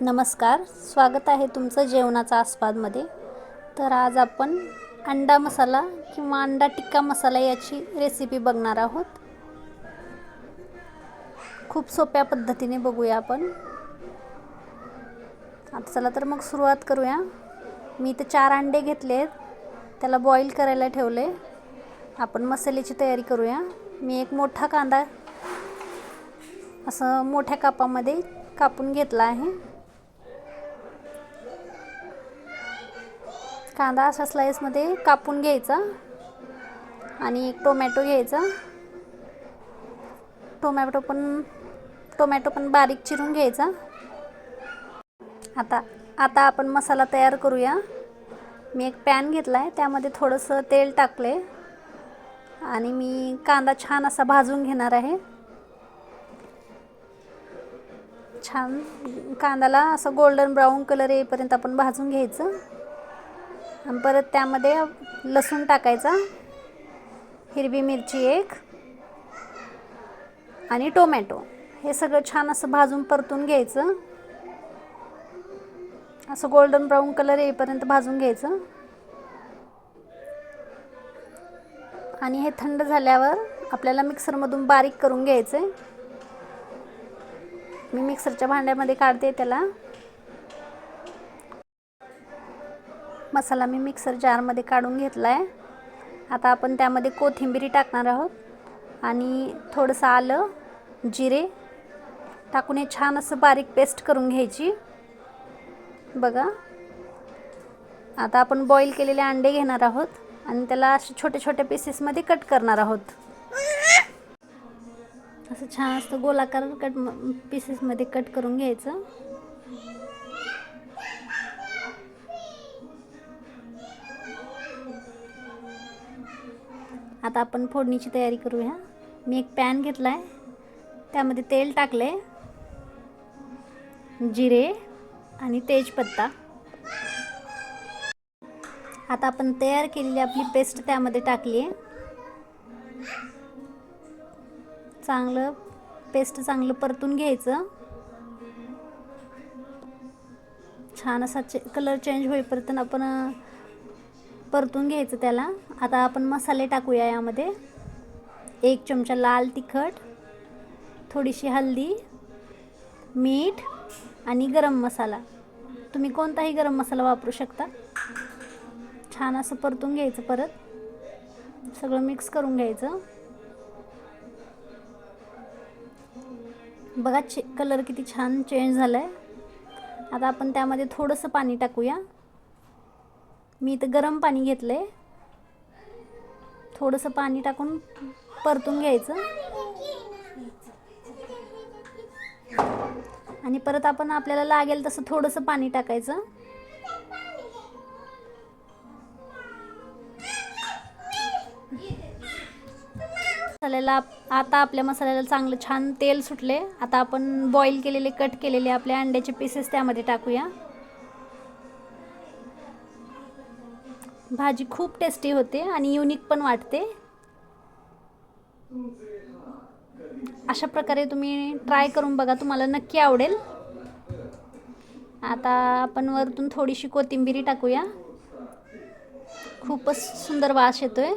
नमस्कार स्वागत आहे तुमचं जेवणाचा आस्वादमध्ये. तर आज आपण अंडा मसाला किंवा अंडा टिक्का मसाला याची रेसिपी बघणार आहोत. खूप सोप्या पद्धतीने बघूया आपण. आता चला तर मग सुरुवात करूया. मी इथं चार अंडे घेतले आहेत. त्याला बॉईल करायला ठेवले. आपण मसाल्याची तयारी करूया. मी एक मोठा कांदा असं मोठ्या कापामध्ये कापून घेतला आहे. कांदा अशा स्लाईसमध्ये कापून घ्यायचा आणि एक टोमॅटो घ्यायचा. टोमॅटो पण टोमॅटो पण बारीक चिरून घ्यायचा. आता आता आपण मसाला तयार करूया. मी एक पॅन घेतला आहे त्यामध्ये थोडंसं तेल टाकले आणि मी कांदा छान असा भाजून घेणार आहे. छान कांद्याला असं गोल्डन ब्राऊन कलर येईपर्यंत आपण भाजून घ्यायचं. आणि परत त्यामध्ये लसूण टाकायचा. हिरवी मिरची एक. आणि टोमॅटो. हे सगळं छान असं भाजून परतून घ्यायचं. असं गोल्डन ब्राऊन कलर येईपर्यंत भाजून घ्यायचं. आणि हे थंड झाल्यावर आपल्याला मिक्सरमधून बारीक करून घ्यायचं आहे मी मिक्सरच्या भांड्यामध्ये काढते त्याला. मसाला मी मिक्सर जारमध्ये काढून घेतला आहे आता आपण त्यामध्ये कोथिंबिरी टाकणार आहोत. आणि थोडंसं आलं जिरे. टाकून हे छान असं बारीक पेस्ट करून घ्यायची. बघा. आता आपण बॉईल केलेले अंडे घेणार आहोत आणि त्याला असे छोटे छोटे पीसेसमध्ये कट करणार आहोत. असं छान असतं गोलाकार कट पीसेसमध्ये कट करून घ्यायचं. आता आपण फोडणीची तयारी करूया. मी एक पॅन घेतला आहे त्यामध्ये तेल टाकले जिरे आणि तेजपत्ता. आता आपण तयार केलेली आपली पेस्ट त्यामध्ये टाकली आहे चांगलं पेस्ट चांगलं परतून घ्यायचं. छान असा चे कलर चेंज होईपर्यंत आपण परतून घ्यायचं त्याला. आता आपण मसाले टाकूया यामध्ये. एक चमचा लाल तिखट थोडीशी हल्दी मीठ आणि गरम मसाला. तुम्ही कोणताही गरम मसाला वापरू शकता. छान असं परतून घ्यायचं परत. सगळं मिक्स करून घ्यायचं. बघा चे कलर किती छान चेंज झाला आहे आता आपण त्यामध्ये थोडंसं पाणी टाकूया. मी इथं गरम पाणी घेतलं आहे थोडंसं पाणी टाकून परतून घ्यायचं. आणि परत आपण आपल्याला लागेल तसं थोडंसं पाणी टाकायचं. मसाल्याला आता आपल्या मसाल्याला चांगलं छान तेल सुटले आता आपण बॉईल केलेले कट केलेले आपल्या अंड्याचे पीसेस त्यामध्ये टाकूया. भाजी खूप टेस्टी होते आणि युनिक पण वाटते. अशा प्रकारे तुम्ही ट्राय करून बघा तुम्हाला नक्की आवडेल. आता आपण वरतून थोडीशी कोथिंबिरी टाकूया. खूपच सुंदर वास येतोय.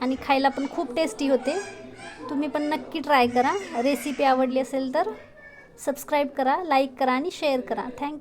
आणि खायला पण खूप टेस्टी होते. तुम्ही पण नक्की ट्राय करा. रेसिपी आवडली असेल तर सबस्क्राईब करा लाईक करा आणि शेअर करा. थँक्यू